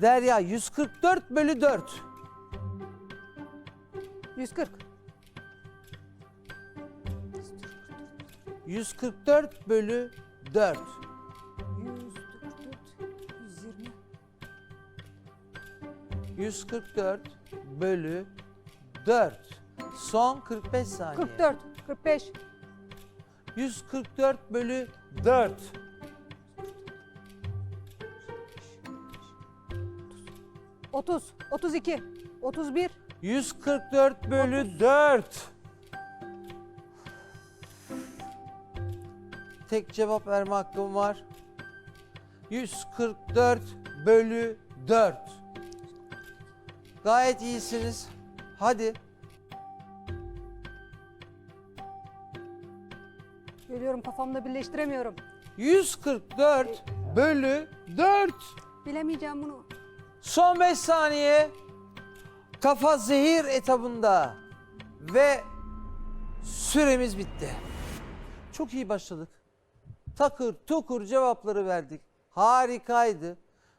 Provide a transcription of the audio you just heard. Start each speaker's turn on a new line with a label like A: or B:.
A: Derya 144 bölü 4.
B: 140.
A: 144 bölü 4.
B: 144, 120.
A: 144 bölü 4. Son 45 saniye.
B: 44, 45,
A: 144 bölü 4.
B: 30, 32, 31,
A: 144 bölü 4. Tek cevap verme hakkım var. 144 bölü 4. Gayet iyisiniz. Hadi.
B: Görüyorum kafamda birleştiremiyorum.
A: 144 bölü 4.
B: Bilemeyeceğim bunu.
A: Son 5 saniye. Kafa zehir etabında. Ve süremiz bitti. Çok iyi başladık. Takır tukur cevapları verdik. Harikaydı.